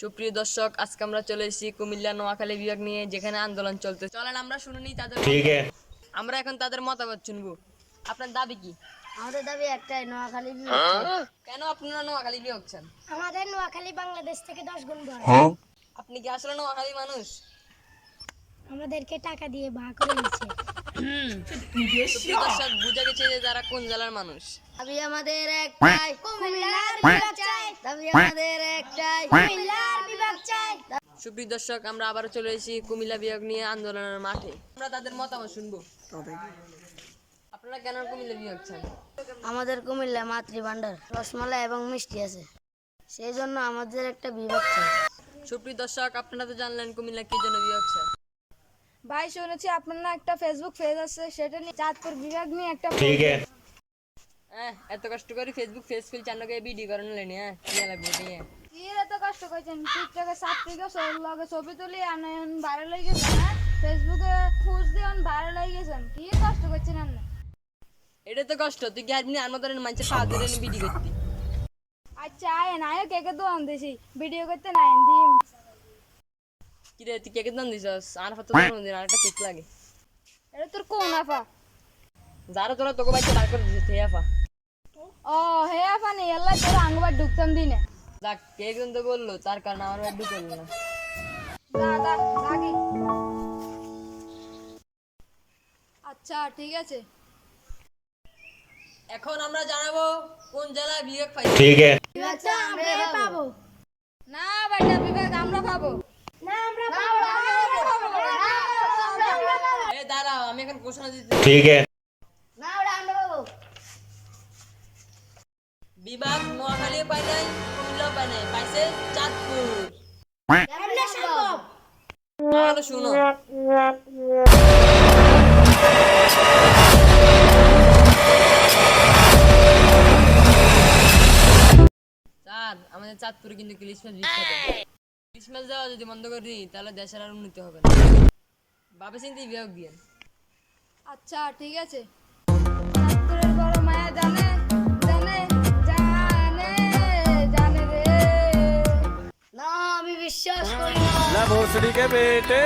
সুপ্রিয় দর্শক আজকে আমরা চলে এসেছি কুমিল্লা নোয়াখালী বিভাগ নিয়ে যেখানে আন্দোলন চলতে চলেন আমরা শুনুনি তাদের আমরা এখন তাদের মতামত শুনব। আপনার দাবি কি? আমাদের দাবি একটাই নোয়াখালী বিভাগ কেন আপনারা নোয়াখালী বিভাগ চান? আমাদের নোয়াখালী বাংলাদেশ থেকে দশ গুণ বড়। আপনি কি আসলে নোয়াখালী মানুষ? আমাদেরকে টাকা দিয়ে ভাগ করে দিচ্ছে দর্শক বুঝে গেছে যে তারা কোন জেলার মানুষ। দাবি আমাদের একটাই কুমিল্লার বিভাগ চাই। দাবি আমাদের একটাই কুমিল্লার বিভাগ চাই। সুপ্রিয় দর্শক আমরা আবারও চলে এসেছি কুমিল্লা বিভাগ নিয়ে আন্দোলনের মাঠে। আমরা তাদের মতামত শুনব। আপনারা কেন কুমিল্লা বিভাগ চান? আমাদের কুমিল্লা মাতৃভাণ্ডার রসমালাই এবং মিষ্টি আছে। সেই জন্য আমাদের একটা বিভাগ চাই। সুপ্রিয় দর্শক আপনারা তো জানলেন কুমিল্লা কি জন্য বিভাগ চান ভাই শুনেছি আপনার না একটা ফেসবুক পেজ আছে সেটা নিয়ে চাঁদপুর বিভাগ নিয়ে একটা ঠিক আছে। হ্যাঁ, এত কষ্ট করে ফেসবুক পেজ খুল ভিডিও করানো লেনি হ্যাঁ? কি লাগবে নিয়ে? কি এত কষ্ট কইছেন টিকটকে লগে ছবি তুলি আমি ভাইরাল হয়ে গেছে হ্যাঁ? ফেসবুকে ফুস দিয়ে ভাইরাল হয়ে গেছেন। কি কষ্ট করছেন আপনি? এটা তো কষ্ট তুই কি আজমি আমাদের মানুষের সাহায্য ভিডিও করতে? আচ্ছা আয় না আয় কেকে তো আনতেছি ভিডিও করতে না দিম। কিরে তুই কেকের দাম দিছস আর ফাতে দাম দিন আরেকটা কেক লাগে এটা তোর কোন আফা যারা তোরা তোকে বাইতে বার করে দিছিস হে আফা ও হে আফা নেই আল্লাহ তোর আঙ্গবার ঢুকতাম দিনে যাক কে একজন তো বলল তার কারণে আমার ব্যাট ঢুকে না দাদা আগে আচ্ছা ঠিক আছে এখন আমরা জানাব কোন জেলায় বিয়ে পাই ঠিক আছে আমরা পাবো না বেটা বিবেক আমরা পাবো আমি এখন প্রশ্ন দিতে ঠিক আছে। না ওটা বিভাগ নোয়াখালী পাই কুমিল্লা পাই পাইছে চাঁদপুর। তাহলে শুনো। আমাদের চাঁদপুরে কিন্তু ইলিশ মাছ বিখ্যাত যদি বন্ধ করে দিই তাহলে দেশের আর উন্নতি হবে না। ভাবে চিন্তি বিভাগ দিয়ে। আচ্ছা ঠিক আছে। না আমি বিশ্বাস করি না। বেটে।